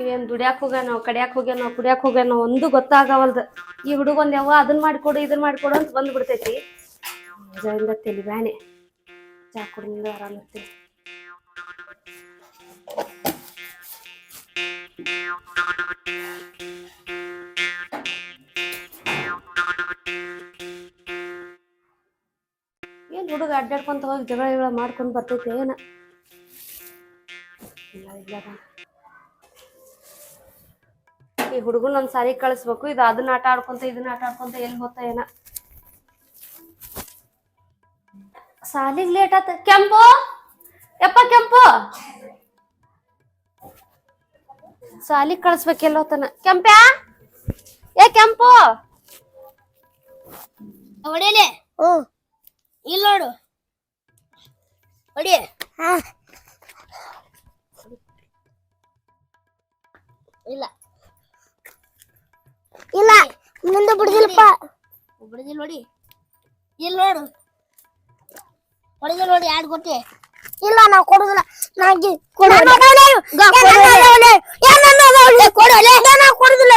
ಇವೇನ್ ದುಡ್ಯಾಕ್ ಹೋಗ್ಯಾನೋ, ಕಡ್ಯಾಕ್ ಹೋಗ್ಯಾನೋ, ಕುಡ್ಯಾಕ್ ಹೋಗ್ಯಾನೋ ಒಂದು ಗೊತ್ತಾಗವಲ್ದು. ಈ ಹುಡುಗೊಂದ್ ಯಾವ ಅದನ್ ಮಾಡ್ಕೊಡು, ಇದನ್ ಮಾಡ್ಕೊಡು ಅಂತ ಬಂದ್ ಬಿಡ್ತೈತಿ ಜಯಿಂದ ತಲಿ ಬ್ಯಾನೆ ಚಾ ಕುಡಿದ ಆರಾಮ್ ಇರ್ತೀನಿ. ಏನ್ ಹುಡುಗ ಅಡ್ಡಾಡ್ಕೊಂತ ಹೋಗಿ ಜಗಳ ಜಗಳ ಮಾಡ್ಕೊಂಡ್ ಬರ್ತೈತೆ, ಏನ? ಇಲ್ಲ ಇಲ್ಲ. ಈ ಹುಡುಗನ್ ಒಂದ್ ಸಾರಿ ಕಳಿಸ್ಬೇಕು. ಇದು ಅದನ್ನ ಆಟ ಆಡ್ಕೊಂತ ಇದನ್ನ ಆಟ ಆಡ್ಕೊಂತ ಎಲ್ಲಿ ಹೋತ ಏನ? ಸಾಲಿಗ್ ಲೇಟ್ ಆತ. ಕೆಂಪು? ಎಪ್ಪ ಕೆಂಪು? ಸಾಲಿಗ್ ಕಳಿಸ್ಬೇಕು ಎಲ್ಲಿ ಹೋತನ? ಕೆಂಪ್ಯಾ? ಏ ಕೆಂಪು? ಹೊಡಿಯಲಿ ಹ್ಮ್ ಇಲ್ಲ ನೋಡು. ಹೊಡಿ. ಇಲ್ಲ. ಇಲ್ಲ ಮುಂದೆ ಬಿಡದಿಲ್ಲಪ್ಪ. ಬಿಡುದಿಲ್ಲ ನೋಡಿ. ಇಲ್ಲ ನೋಡು. ಹೊಡೆದಿಲ್ಲ ನೋಡಿ ಎರಡು ಕೊಟ್ಟೆ ಇಲ್ಲ ನಾವ್ ಕೊಡುದಿಲ್ಲ. ನಾಗಿ ಕೊಡಲೆ ಕೊಡುದಿಲ್ಲ.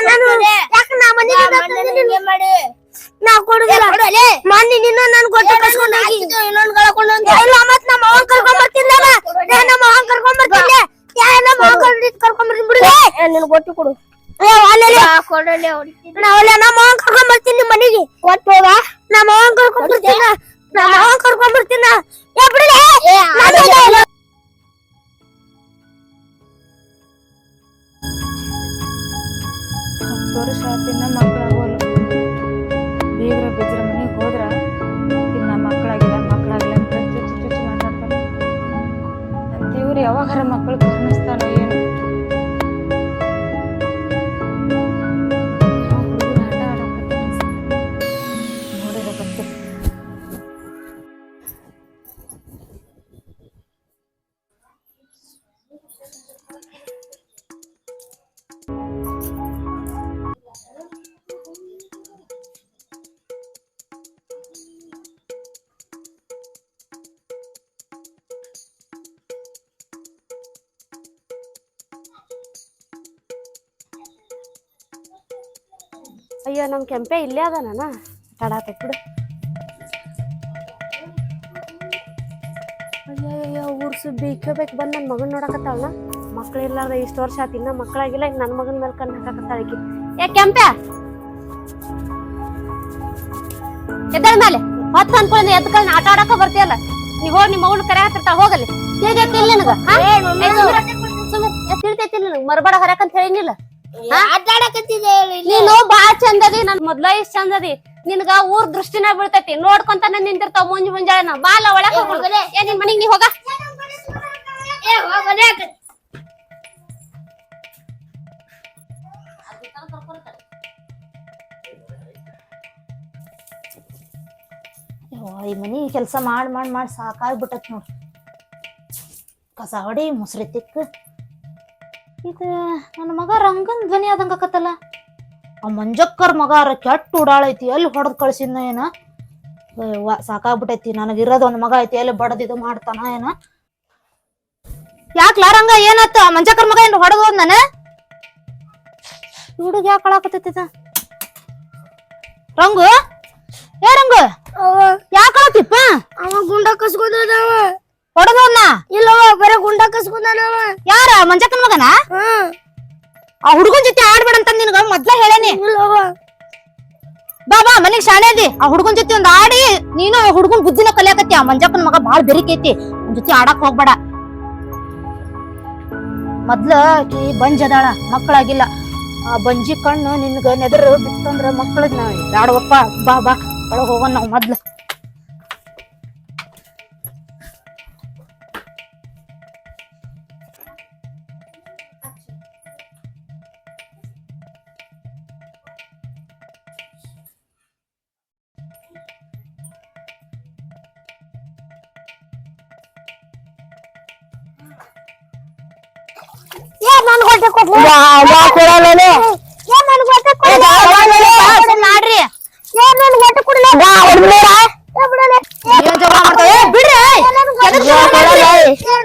ನಾನು ಯಾಕೆ ನಾ ಮನೆಗೆ ಮಾಡಿ? ನಾ ಕೊಡುದಿಲ್ಲ. ಮೊನ್ನೆ ನಿನ್ನ ನನ್ ಕಸ್ಕೊಂಡ್ ಹೋಗಿ. ಇನ್ನೊಂದು ಕಳ್ಕೊಂಡು ಇಲ್ಲ ಮತ್ ನಮ್ಮ ಅವನ್ ಕರ್ಕೊಂಡ್ ಬರ್ತಿದ್ದಲ್ಲ ಏ ನಮ್ಮ ಅವನ್ ಕರ್ಕೊಂಡ್ ಏ ನಮ್ಮ ಅವನ್ ಕರ್ಕೊಂಡ್ ಬರ್ತೀನಿ. ಬಿಡುದೆ ನಿನ್ ಕೊಟ್ಟು ಕೊಡು. ನಮ್ಮ ಕರ್ಕೊಂಡ್ ಬರ್ತೀನಿ ಮನೆಗೆ. ಕೊಟ್ಟು ಹೋಗ ನಮ್ಮ ಅವನ್ ಕರ್ಕೊಂಡ್ ಬರ್ತೀನ. ನಮ್ಮ ಅವನ್ ಕರ್ಕೊಂಡ್ ಬರ್ತೀನ. ಮಕ್ಕಳಾಗೋಲ್ಲ ಬೀಗ್ರ ಬಿಜ್ರ ಮನೆಗೆ ಹೋದ್ರ ಇನ್ನ ಮಕ್ಕಳಾಗಿಲ್ಲ ಮಕ್ಕಳಾಗಿಲ್ಲ ಅಂತ ಚುಚ್ಚು ಚುಚ್ಚು ಮಾತಾಡ್ತಾರೆ. ಅಂತ ಇವ್ರು ಯಾವಾಗಾರ ಮಕ್ಕಳು ಕಾಣಿಸ್ತಾನೋ ಏನು. ಅಯ್ಯೋ ನಮ್ಮ ಕೆಂಪೆ ಇಲ್ಲೇ ಅದಾನ ತಡಾತೈತ್ ಬಿಡು ಅಯ್ಯಯ್ಯೋ ಊರ್ ಸುದ್ದಿ ಬೇಕು ಬಂದ್ ನನ್ ಮಗನ್ ನೋಡಕತ್ತಾವಣ ಮಕ್ಳು ಇರ್ಲಾರ್ದ ಇಷ್ಟು ವರ್ಷ ಆತು ಇನ್ನ ಮಕ್ಕಳಾಗಿಲ್ಲ ಈಗ ನನ್ನ ಮಗನ ಮೇಲೆ ಕಣ್ಣು ಹಾಕಕತ್ತಾಳ ಈಕಿ. ಏ ಕೆಂಪೆ! ಎದ್ದಳ ಮೇಲೆ ಹೊತ್ತು ಅನ್ಕೊಳ್ಳಿ ಎದ್ಕೊಂಡು ಆಟ ಆಡಕ ಬರ್ತೀಯಲ್ಲ? ನೀವು ಹೋಗಿ ನಿಮ್ಮ ಮಗನ ಕರೆ ಹತ್ತಿರ್ತಾಳ ಏನಾಯ್ತಿಲ್ಲ ನನಗೆ? ನಿನಗ? ತಿಳಿತೈತಿಲ್ಲ ಮರಬಡ ಮರಬಾಡ ಹರಕಂತ ಹೇಳಿನಿಲ್ಲ? ಆಟ ಆಡಕತ್ತಿದೆ ನೀನು ಬಾಳ ಚಂದದಿ ನನ್ ಮೊದ್ಲ ಇಷ್ಟ ಚಂದದಿ. ನಿನ್ಗ ಊರ್ ದೃಷ್ಟಿನ ಬೀಳ್ತೈತಿ. ನೋಡ್ಕೊಂತಾನ ನಿಂತಿರ್ತಾವ ಮುಂಜ್ ಮುಂಜಾನೆ ಬಾಲ ಒಳಗ. ಏ ನಿನ್ ಮನಿಗ್ ನೀ ಹೋಗ. ಈ ಮನಿ ಕೆಲಸ ಮಾಡಿ ಮಾಡಿ ಮಾಡಿ ಸಾಕಾಗ್ಬಿಟ್ಟತ್ ನೋಡ್ರಿ ಕಸ ಹೊಡಿ ಮುಸ್ರಿ ತಿಕ್ಕ. ಇದು ನನ್ನ ಮಗ ರಂಗನ್ ಧ್ವನಿ ಆದಂಗ ಆಕತ್ತಲ್ಲ. ಆ ಮಂಜಕ್ಕರ್ ಮಗ ಅರ ಕೆಟ್ಟ ಉಡಾಳೈತಿ ಎಲ್ಲಿ ಹೊಡೆದು ಕಳ್ಸಿದ್ನ ಏನ? ಸಾಕಾಗ್ಬಿಟ್ಟೈತಿ ನನಗೆ ಇರೋದು ಒಂದು ಮಗ ಐತಿ ಎಲ್ಲಿ ಬಡದ್ ಇದು ಮಾಡ್ತಾನ ಏನ? ಯಾಕ್ಲ ರಂಗ ಏನಾತ? ಆ ಮಂಜಕ್ಕರ್ ಮಗ ಏನು ಹೊಡೆದು ನಾನು ಹುಡುಗ ಯಾಕೆ ಕಳಾಕತ್ತೈತಿ ಇದು? ರಂಗು? ಏ ರಂಗು? ಯಾಕೆ ಕಳತಿಪ್ಪ ಅವ ಗುಂಡ ಕಸ್ಕೊಂಡವ ಹೊಡೆದವನ್ನ ಇಲ್ಲವ ಬರೇ ಗುಂಡ ಕಸ್ಕೊಂಡವ ಯಾರ? ಮಂಜಕ್ಕನ ಮಗನ? ಹ್ಮ್ ಆ ಹುಡುಗನ ಜೊತೆ ಆಡ್ಬೇಡ ಅಂತ ನಿನ್ಗ ಮೊದ್ಲ ಹೇಳೇನಿ. ಇಲ್ಲವ ಬಾ ಬಾ ಮನೆಗ್ ಶಾಣೆ ಅದಿ. ಆ ಹುಡುಗನ ಜೊತೆ ಒಂದ್ ಆಡಿ ನೀನು ಆ ಹುಡುಗನ್ ಬುದ್ಧಿನ ಕಲಿಯಾಕತ್ತಿ. ಆ ಮಂಜಕ್ಕನ ಮಗ ಬಾಳ್ ಬೆರಿಕೈತಿ ಅವ್ನ ಜೊತೆ ಆಡಕ್ ಹೋಗ್ಬೇಡ. ಮೊದ್ಲ ಆಕಿ ಬಂಜ್ ಅದಾಳ ಮಕ್ಕಳಾಗಿಲ್ಲ. ಆ ಬಂಜಿ ಕಣ್ಣು ನಿನ್ಗ ನೆದರು ಬಿತ್ತಂದ್ರ ಮಕ್ಕಳದ್ ನಾವ್ ಬ್ಯಾಡವಪ್ಪ. ಬಾ ಬಾ ಒಳಗ್ ಹೋಗೋಣ ನಾವ್ ಮೊದ್ಲ. ಏ ನನ್ ಹೊಟ್ಟೆ ಕೊಡ್ಲಿ. ಏ ನನ್ ಹೊಟ್ಟೆ ಕೊಡ್ಲಿ. ಮಾಡ್ರಿ ಏ ನನ್ ಕೊಡ್ಲಿ. ಏ ಜಗಳ ಮಾಡ್ತಾವ? ಏ, ಬಿಡ್ರಿ ಜಗಳ?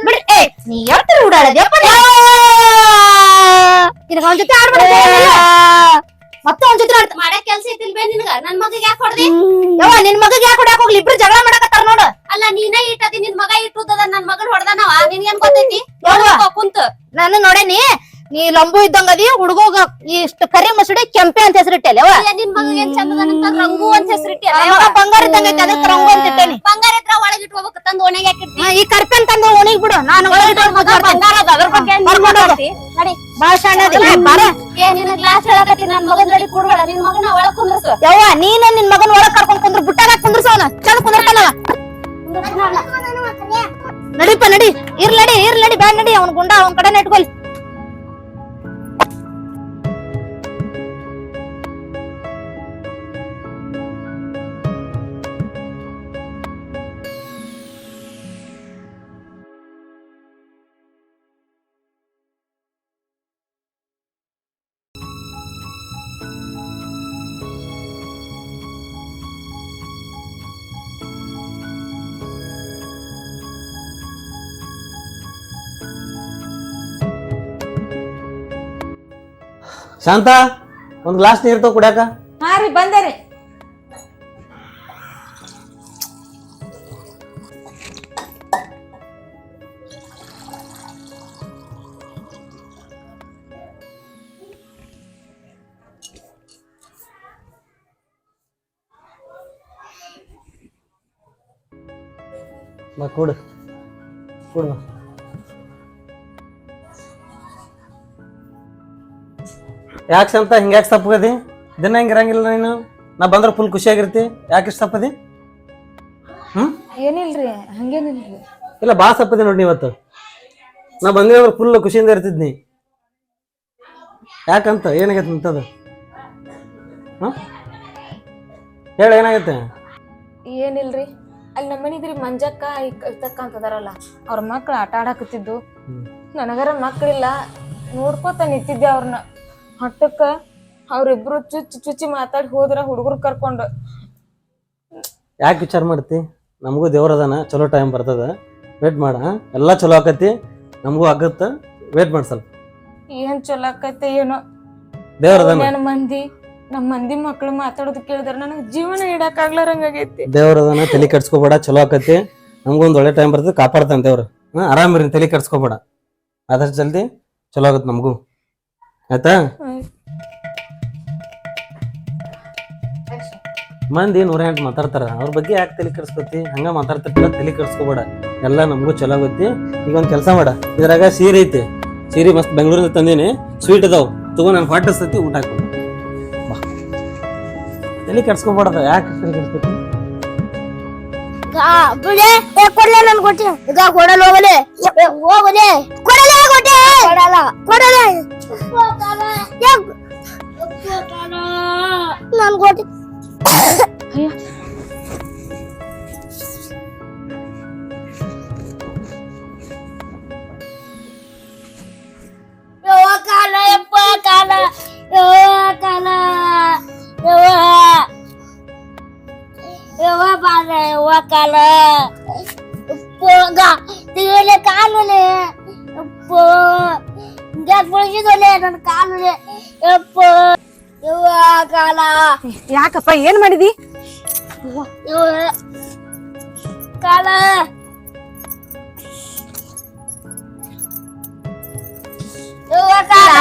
ಬಿಡ್ರಿ ಏ. ನೀ? ನಿನಗ ಅವನ ಜೊತೆ ಆಡ್ಬೇಡ ಮತ್ತೆ ಅವನ ಜೊತೆ ಆಡ್ತ ಮಾಡಕ್ಕೆ ಕೆಲ್ಸ ಐತಿಲ್ ಬೇ ನಿನಗ? ನನ್ ಮಗ ಯಾಕೆ ಹೊಡ್ದಿ? ಯವ್ವ ನಿನ್ ಮಗಗ್ ಯಾಕೆ ಹೊಡ್ಯಾಕ ಹೋಗ್ಲಿ? ಇಬ್ರು ಜಗಳ ಮಾಡಕತ್ತಾರ ನೋಡು. ಅಲ್ಲ ನೀನೇ ಇಟ್ಟದಿ ನಿನ್ ಮಗ ಇಟ್ಟುದದ ನನ್ ಮಗನ್ ಹೊಡೆದನವ. ನಿನ್ಗೇನ್ ಗೊತ್ತೈತಿ? ಕುಂತ. ನಾನು ನೋಡೇನಿ ನೀ ಲಂಬು ಇದ್ದಂಗದಿ ಹುಡುಗೋಗ ಇಷ್ಟ ಕರಿ ಮಸುಡಿ ಕೆಂಪೆ ಅಂತ ಹೆಸರಿಟ್ಟೆ ಯವ್ವ ಅಯ್ಯ, ನಿನ್ ಮಗ ಏನ್ ಚಂದದ ರಂಗು ಅಂತ ಹೆಸರು ಮಗ ಬಂಗಾರ ಇದ್ದಂಗೈತಿ ಅದಕ್ಕೆ ರಂಗು ಅಂತ ಇಟ್ಟೇನಿ. ಬಂಗಾರ ಇದ್ರ ಒಳಗಿಟ್ ಇಟ್ಕೋಬೇಕು ತಂದು ಓಣಿಗೆ ಹಾಕಿರ್ತಿ ಹಾ, ಈ ಕರ್ಪೆನ್ ತಂದು ಒಣಗಿ ಬಿಡು ನಾನು ಒಳಗೆ ಬರ್ತೀನಿ. ಬಂಗಾರ ಅದ ಅದ್ರ ಬಗ್ಗೆ. ಮಾತಾಡ್ತಿ? ನಡಿ. ಬಾಳ ಶಾಣದಿ ಬಾರ. ಏ ನಿನ್ನ ಕ್ಲಾಸ್ ಹೇಳಕತ್ತಿ ನನ್ ಮಗನ್ ರೆಡಿ ಕೂಡ್ಬೇಡ ನಿನ್ ಮಗನ ಒಳಗ್ ಕುಂದ್ರಸು. ಯವ್ವ ನೀನ ನಿನ್ ಮಗನ್ ಒಳಗ್ ಕರ್ಕೊಂಡ್ ಕುಂದ್ರ ಬುಟ್ಟಾಗ ಕುಂದ್ರಸವನ ಚಂದ ಕುಂದ್ರತಾನವ ನಡಿಪ ನಡಿ ಇರ್ಲಡಿ ಇರ್ಲಡಿ ಬ್ಯಾಡ ನಡಿ ಅವ್ನ ಗುಂಡ ಅವ್ನ ಕಡೆ ಇಟ್ಕೊಲ್ ಶಾಂತ ಒಂದ್ ಗ್ಲಾಸ್ ನೀರ್ ತಗೋ ಕುಡ್ಯಾಕ. ಹಾ ರೀ ಬಂದೆ ರೀ. ಬಾ ಕುಡು. ಕುಡು ಬಾ ಯಾಕೆ ಶಾಂತ ಹಿಂಗ್ಯಾಕೆ ತಪ್ಪದಿ ದಿನ ಹಿಂಗೆ ಇರಂಗಿಲ್ಲ ನೀನು. ನಾ ಬಂದ್ರೆ ಫುಲ್ ಖುಷಿಯಾಗಿರ್ತಿ. ಯಾಕೆ ಇಷ್ಟ ತಪ್ಪದಿ? ಹ್ಮ್? ಏನಿಲ್ರಿ? ಹಂಗೇನಿಲ್ರಿ? ಇಲ್ಲ ಬಾ ತಪ್ಪದಿ ನೋಡಿ ಇವತ್ತು. ನಾ ಬಂದ್ರೆ ಫುಲ್ ಖುಷಿಯಿಂದ ಇರ್ತಿದ್ನಿ ಯಾಕಂತ? ಏನಾಗೈತೆ ನಿಂತದ? ಹಾ ಹೇಳ ಏನಾಗೈತೆ? ಏನಿಲ್ರಿ? ಅಲ್ಲಿ ನಮ್ಮನಿದ್ರಿ ಮಂಜಕ್ಕ ಇರ್ತಕ್ಕ ಅಂತದಾರಲ್ಲ ಅವ್ರ ಮಕ್ಳು ಆಟ ಆಡಕತ್ತಿದ್ದು. ನನಗರ ಮಕ್ಳಿಲ್ಲ. ನೋಡ್ಕೋತ ನಿಂತಿದ್ದೆ ಅವ್ರನ್ನ ಹಟ್ಟಕ್ಕ ಅವ್ರಿಬ್ರು ಚುಚ್ಚಿ ಚುಚ್ಚಿ ಮಾತಾಡಿ ಹೋದ್ರ ಹುಡುಗರು ಕರ್ಕೊಂಡು. ಯಾಕೆ ವಿಚಾರ ಮಾಡ್ತಿ? ನಮಗೂ ದೇವ್ರದಾನ ಚಲೋ ಟೈಮ್ ಬರ್ತದ. ವೇಟ್ ಮಾಡ ಎಲ್ಲ ಚಲೋ ಆಕತಿ ನಮಗೂ ಆಗತ್ತ. ವೇಟ್ ಮಾಡಿ ಸ್ವಲ್ಪ. ಏನ್ ಚಲೋ ಆಕತ್ತಿ ಏನೋ? ದೇವ್ರದಾನ ನನ್ನ ಮಂದಿ ನಮ್ಮ ಮಂದಿ ಮಕ್ಳು ಮಾತಾಡೋದು ಕೇಳಿದ್ರೆ ನನಗೆ ಜೀವನ ಇಡಕ್ ಆಗ್ಲಾರಂಗಾಗೈತಿ ದೇವ್ರದಾನ ತಲೆ ಕಟ್ಸ್ಕೊಬೇಡ ಚಲೋ ಆಕತಿ. ನಮಗೂ ಒಂದು ಒಳ್ಳೆ ಟೈಮ್ ಬರ್ತದೆ ಕಾಪಾಡ್ತಾನೆ ದೇವ್ರು. ಆರಾಮ್ ಆರಾಮಿರಿ ತಲೆ ಕಟ್ಸ್ಕೊಬೇಡ ಆದಷ್ಟು ಜಲ್ದಿ ಚಲೋ ಆಗತ್ತೆ ನಮಗೂ. ಆಯ್ತಾ? ಮಂದಿ ನೂರ ಎಂಟು ಮಾತಾಡ್ತಾರ? ಅವ್ರ ಬಗ್ಗೆ ಯಾಕೆ ತಲೆ ಕೆಡಿಸ್ಕೊತಿ? ಹಂಗ ಮಾತಾಡ್ತಿರ್ತಾರ? ತಲೆ ಕೆಡಿಸ್ಕೋಬೇಡ. ಎಲ್ಲ ನಮಗೂ ಚಲೋ ಆಗುತ್ತೆ. ಈಗ ಒಂದು ಕೆಲಸ ಮಾಡ. ಇದ್ರಾಗ ಸೀರೆ ಐತಿ. ಸೀರೆ ಮಸ್ತ್ ಬೆಂಗಳೂರಿಂದ ತಂದೀನಿ. ಸ್ವೀಟ್ ಅದಾವ. ತಗೋ ನಾನು ಸತಿ ಊಟ ಬಾ. ತಲೆ ಕೆಡಿಸ್ಕೋಬೇಡ ಯಾಕೆ ತಲೆ ಕೆಡಿಸ್ಕೊತಿ? ಕೊಡಲ್ಲ ಕೊಡಲ್ಲ ಹೋಗಲೆ. ಏ, ಹೋಗಲೆ. ಕೊಡಲೆ. ಕೊಟ್ಟೆ ಕೊಡಲ್ಲ. ಕೊಡಲೆ ನನ್ ಕೊಟ್ಟಿ ಯವ್ವ ಕಾಲ ಯಪ್ಪ ಕಾಲ ಗ್ಯಾಸ್ ಬಳಸಿದಲೆ ನನ್ನ ಕಾಲು ಯಪ್ಪ ಯವ್ವ ಕಾಲ. ಯಾಕಪ್ಪ ಏನ್ ಮಾಡಿದಿ? ಯವ್ವ ಕಾಲ. ಯವ್ವ ಕಾಲ.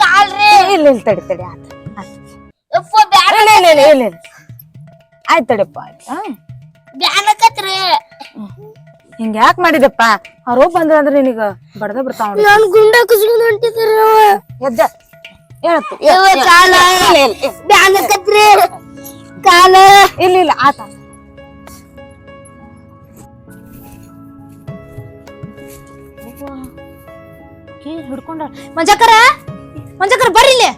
ಕಾಲ್ರಿ. ಇಲ್ಲ ಇಲ್ಲ ತಡಿ ತಡಿ ಆತ ಯಪ್ಪ ಬ್ಯಾಡ ಇಲ್ಲ ಇಲ್ಲ ಇಲ್ಲ ಇಲ್ಲ ಆಯ್ತು ತಡಿಯಪ್ಪ ಆಯ್ತು. ಬ್ಯಾನಕತ್ರಿ ಹಿಂಗ ಯಾಕ್ ಮಾಡಿದಪ್ಪ? ಅವ್ರು ಬಂದ್ರ ಅಂದ್ರೆ ನಿನಗ ಬಡದ ಬರ್ತಾವ ನನ್ ಗುಂಡ ಕುಸ್ಕೊಂಡ್ ಹೊಂಟಿದ್ರಿ ಎದ್ದ. ಹೇಳತ್ತು. ಕಾಲ. ಬ್ಯಾನಕತ್ರಿ ಕಾಲ. ಇಲ್ಲ ಇಲ್ಲ ಆತ. ಹಿಡ್ಕೊಂಡ. ಮಂಜಕ್ಕರ ಮಂಜಕ್ಕರ ಬರ್ರಿ ಇಲ್ಲಿ.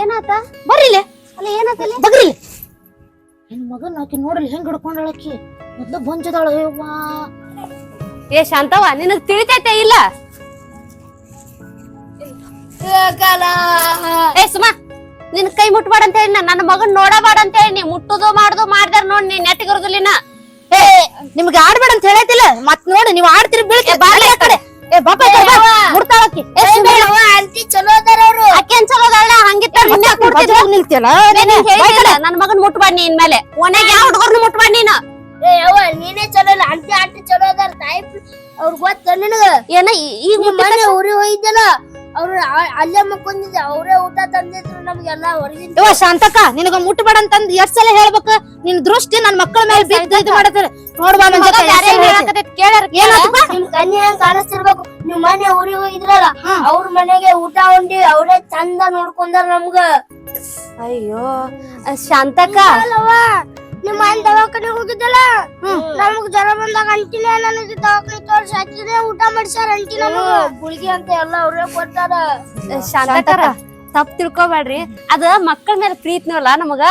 ಏನಾತ? ಬರ್ರಿಲೆ ಇಲ್ಲಿ. ಅಲ್ಲ ಏನಾತಲ್ಲ ಬಗ್ರಿಲೆ ಇಲ್ಲಿ. ನಿನ್ ಮಗನ್ ಆಕಿ ನೋಡ್ರಿ ಹೆಂಗ್ ಹಿಡ್ಕೊಂಡಾಳ ಆಕಿ? ಮೊದ್ಲು ಬಂಜದಾಳ ಯವ್ವಾ ಏ ಶಾಂತವ್ವ ನಿನಗ್ ತಿಳಿತೈತೆ ಇಲ್ಲ? ಏ ಸುಮಾ ನಿನ್ ಕೈ ಮುಟ್ಬೇಡ ಅಂತ ಹೇಳಿ ನನ್ನ ಮಗನ್ ನೋಡಬೇಡ ಅಂತ ಹೇಳಿ ನೀ ಮುಟ್ಟುದು ಮಾಡುದು ಮಾಡ್ದಾರ ನೋಡ್ ನೀ ನೆಟ್ಟಿಗಿರುದಿಲ್ಲಿನ ಏ ನಿಮ್ಗೆ ಆಡ್ಬೇಡ ಅಂತ ಹೇಳೈತಿಲ್ಲ? ಮತ್ ನೋಡಿ ನೀವ್ ಆಡ್ತಿರಿ ಬೀಳ್ತಿ ಬಾರ್ಲಿ ಆ ಕಡೆ. ಏ ಬಾಪ ಮುಡ್ತಾಳಕ್ಕಿ. ಆಂಟಿ ಚಲೋ ಅದಾರ ಅವ್ರು. ಅಕ್ಕೇನ್ ಚಲೋ ಅದಾಳ? ಹಂಗಿತ್ತ ಮತ್ತೆ ಬಾಜು ಹೋಗ್ ನಿಲ್ತಿಯಲ್ಲ? ನನ್ ಮಗನ್ ಮುಟ್ಬಾಡ್ ನೀನ್ ಮೇಲೆ ಒಣಗ ಯಾವ ಹುಡುಗರ್ನು ಮುಟ್ಬಾಡ್ ನೀನು? ಏ ಯವ್ವ ನೀನೇ ಚಲೋ ಇಲ್ಲ ಆಂಟಿ ಆಂಟಿ ಚಲೋ ಅದಾರ ತಾಯಿ ಅವ್ರ ಗೊತ್ತ ನಿನಗ? ಏನ ಈಗ ಮನೆ ಊರಿಗೆ ಹೋಗಿದ್ದಲ್ಲ ಅವ್ರು ಅಲ್ಲೇ ಮಕ್ಕೊಂದಿದ್ದೆ ಅವರೇ ಊಟ ತಂದಿದ್ರು ನಮ್ಗೆಲ್ಲ ಹೊರಗಿನ ಇವ ಶಾಂತಕ್ಕ ನಿನಗ ಮುಟ್ಬೇಡ ಅಂತಂದ್ ಎಷ್ಟ್ ಸಲ ಹೇಳ್ಬೇಕ? ನಿನ್ ದೃಷ್ಟಿ ನನ್ ಮಕ್ಕಳ ಮೇಲೆ ಬಿದ್ದು ಇದು ಮಾಡತ್ತದ ನೋಡ್ಬಾ ನನ್ ಜೊತೆ. ಏನಾತಪ್ಪ? ನಿಮ್ ಕನ್ಯೆ ಹೆಂಗ್ ಕಾಣಿಸ್ತಿರ್ಬೇಕು? ನಿಮ್ ಮನೆ ಊರಿಗೆ ಹೋಗಿದ್ರಲ್ಲ ಅವ್ರ ಮನೆಗೆ ಊಟ ಉಂಡಿ ಅವ್ರೇ ಚಂದ ನೋಡ್ಕೊಂಡಾರ ನಮ್ಗ. ಅಯ್ಯೋ ಶಾಂತಕ್ಕ. ನಿಮ್ಮ ಮನೆ ದವಾಖಾನೆ ಹೋಗಿದ್ದಲ್ಲ? ನಮಗ್ ಜ್ವರ ಬಂದಾಗ ಅಂಟಿನ ನನಗೆ ದವಾಖಾನೆ ತೋರಿಸಿ ಹಾಕಿದ್ರೆ ಊಟ ಮಾಡಿಸ್ಯಾರ ಅಂಟಿ ನಮಗ. ಗುಳಿಗೆ ಅಂತ ಎಲ್ಲ ಅವ್ರೇ ಕೊಡ್ತಾರ ಶಾಂತಕರ ತಪ್ಪ ತಿಳ್ಕೊಬೇಡ್ರಿ. ಅದ ಮಕ್ಕಳ ಮೇಲೆ ಪ್ರೀತಿನಲ್ಲ ನಮಗ?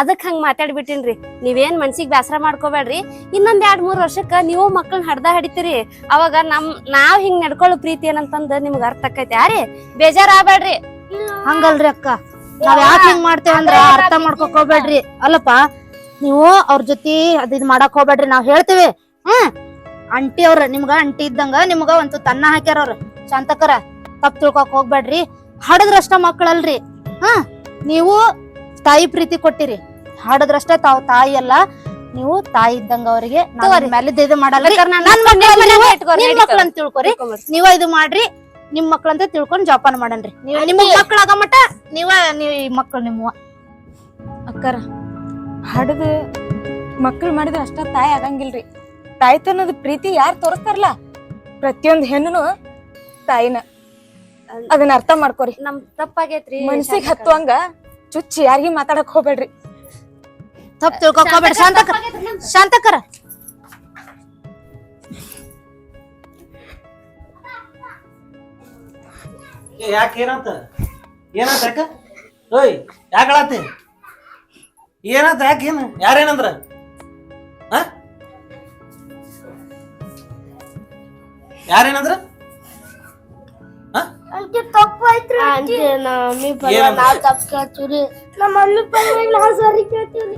ಅದಕ್ ಹಂಗ ಮಾತಾಡ್ಬಿಟ್ಟಿನ್ರಿ. ನೀವೇನ್ ಮನ್ಸಿಗೆ ಬ್ಯಾಸರ ಮಾಡ್ಕೋಬೇಡ್ರಿ. ಇನ್ನೊಂದ್ ಎರಡ್ ಮೂರ್ ವರ್ಷಕ್ಕ ನೀವು ಮಕ್ಕಳನ್ನ ಹಡ್ದ ಹಡಿತೀರಿ. ಅವಾಗ ನಮ್ ನಾವ್ ಹಿಂಗ್ ನಡ್ಕೊಳ್ಳೋ ಪ್ರೀತಿ ಏನಂತಂದ್ ನಿಮ್ಗ ಅರ್ಥ ಆಕೈತಿ. ಯಾರಿ ಬೇಜಾರ್ ಆಗ್ಬೇಡ್ರಿ ಹಂಗಲ್ರಿ ಅಕ್ಕ. ನಾವ್ ಯಾಕೆ ಹಿಂಗ್ ಮಾಡ್ತೇವಂದ್ರ ಅರ್ಥ ಮಾಡ್ಕೊಕ್ ಹೋಗ್ಬೇಡ್ರಿ. ಅಲ್ಲಪ್ಪ ನೀವು ಅವ್ರ ಜೊತೆ ಅದ್ ಇದ್ ಮಾಡಕ್ ಹೋಗ್ಬೇಡ್ರಿ ನಾವ್ ಹೇಳ್ತೇವೆ. ಹ್ಮ್. ಅಂಟಿ ಅವ್ರ ನಿಮ್ಗ ಅಂಟಿ ಇದ್ದಂಗ ನಿಮ್ಗ ಒಂದು ತನ್ನ ಹಾಕ್ಯಾರ ಅವ್ರ. ಶಾಂತಕರ ತಪ್ಪ ತಿಳ್ಕೊಕ್ ಹೋಗ್ಬೇಡ್ರಿ. ಹಾಡದ್ರಷ್ಟ ಮಕ್ಕಳಲ್ರಿ ಹಾ ನೀವು ತಾಯಿ ಪ್ರೀತಿ ಕೊಟ್ಟಿರಿ. ಹಾಡದ್ರಷ್ಟ ತಾವ್ ತಾಯಿ ಅಲ್ಲ ನೀವು ತಾಯಿ ಇದ್ದಂಗ ಅವ್ರಿಗೆ ಇದು ಮಾಡಲ್ಲ. ತಿಳ್ಕೊರಿ. ನೀವ ಇದು ಮಾಡ್ರಿ ನಿಮ್ ಮಕ್ಳಂತ ತಿಳ್ಕೊಂಡ್ ಜೋಪಾನ ಮಾಡನ್ರಿ. ನೀವ್ ನಿಮ್ ಮಕ್ಳಾಗ ಮಟ್ಟ ನೀವ ನೀವ್ ಈ ಮಕ್ಳು ನಿಮ್ಮ ಅಕ್ಕರ. ಹಡದು ಮಕ್ಕಳು ಮಾಡಿದ್ರೆ ಅಷ್ಟ ತಾಯಿ ಆಗಂಗಿಲ್ರಿ. ತಾಯ್ತನದ ಪ್ರೀತಿ ಯಾರು ತೋರಿಸ್ತಾರಲ್ಲ? ಪ್ರತಿಯೊಂದು ಹೆಣ್ಣು ತಾಯಿನ. ಅದನ್ನ ಅರ್ಥ ಮಾಡ್ಕೋರಿ. ನಮ್ ತಪ್ಪಾಗೈತ್ರಿ ಮನ್ಸಿಗೆ ಹತ್ತುವಂಗ ಚುಚ್ಚಿ ಯಾರಿಗೆ ಮಾತಾಡಕ್ ಹೋಗ್ಬೇಡ್ರಿ. ತಪ್ಪು ತಿಳ್ಕೊಬೇಡ ಹೋಗ್ಬೇಡ ಶಾಂತಕರ ಶಾಂತಕರ ಯಾಕೆ ಏನಂತ? ಏನಂತ ಯಾಕೆ ಓಯ್ ಏನಂತ ಯಾಕೆ ಏನು? ಯಾರೇನಂದ್ರ? ಆ? ಯಾರೇನಂದ್ರ? ಅಂಟಿ ತಪ್ಪು ಆಯ್ತು ಆಂಟಿ ನಮ್ಮ ಮಮ್ಮಿ ಪರ ಏನಂತ? ನಾವ್ ತಪ್ಪ ಕೇಳ್ತೀವ್ರಿ. ನಮ್ಮ ಮಮ್ಮಿ ಪರವಾಗಿ ನಾವ್ ಸಾರಿ ಕೇಳ್ತೀವ್ರಿ.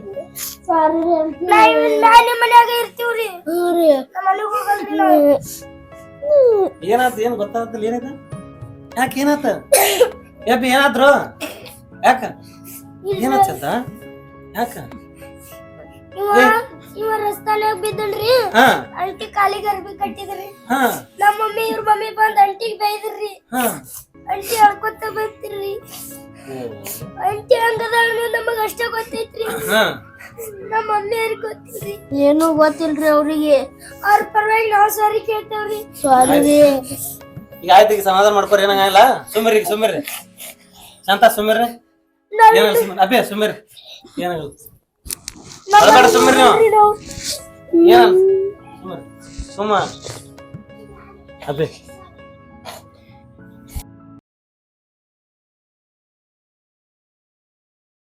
ಸಾರಿ ಆಂಟಿ ನಾವ್ ನಾ ನಿಮ್ ಮನ್ಯಾಗ ಇರ್ತೀವ್ರಿ. ಹ್ಞೂ ರೀ. ನಮ್ಮ ಮನೆಗ್ ಹೋಗಲ್ರಿ ನಾವು. ಏನಾತ ಏನ್ ಗೊತ್ತಾಗತ್ತಿಲ್ಲ ಏನಾಯ್ತ ಯಾಕೆ ಏನಾತ? ಯಪ್ಪ ಏನಾದ್ರು? ಯಾಕ? ಏನಾಚತ್ತ ಯಾಕ? ಇವ ಇವ ರಸ್ತಾನ್ಯಾಗ ಬಿದ್ದಲ್ರಿ ಹಾ. ಅಂಟಿ ಕಾಲಿಗೆ ಅರ್ಬಿ ಕಟ್ಟಿದ್ರಿ. ಹಾ. ನಮ್ಮ ಮಮ್ಮಿ ಇವ್ರ ಮಮ್ಮಿ ಬಂದ್ ಅಂಟಿಗ್ ಬೈದ್ರಿ. ಹಾ. ಅಂಟಿ ಹೇಳ್ಕೊತ ಬರ್ತಿರ್ರಿ ಅಂಟಿ ಹಂಗದ ನಮಗ ಅಷ್ಟೇ ಗೊತ್ತೈತ್ರಿ. ಹಾ. ನಮ್ಮ ಮಮ್ಮಿ ಅವ್ರಿಗೆ ಗೊತ್ತಿಲ್ರಿ. ಏನೂ ಗೊತ್ತಿಲ್ರಿ ಅವ್ರಿಗೆ. ಅವ್ರ ಪರವಾಗಿ ನಾವ್ ಸಾರಿ ಕೇಳ್ತೇವ್ರಿ. ಸಾರಿ ರೀ. ಈಗ ಆಯ್ತು ಈಗ ಸಮಾಧಾನ ಮಾಡ್ಕೊರಿ ಏನಾಗಲ್ಲ ಸುಮ್ರಿ ಈಗ ಸುಮ್ಮರಿ ಶಾಂತ ಸುಮ್ರಿ ಏನಾಗಲ್ಲ ಅಬ್ಬೆ ಸುಮ್ಮರಿ ಏನಾಗಲ್ಲ ಅಳಬೇಡ ಸುಮ್ಮರಿ ನೀವು. ಏನ ಸುಮ್ಮ ಅಬ್ಬೆ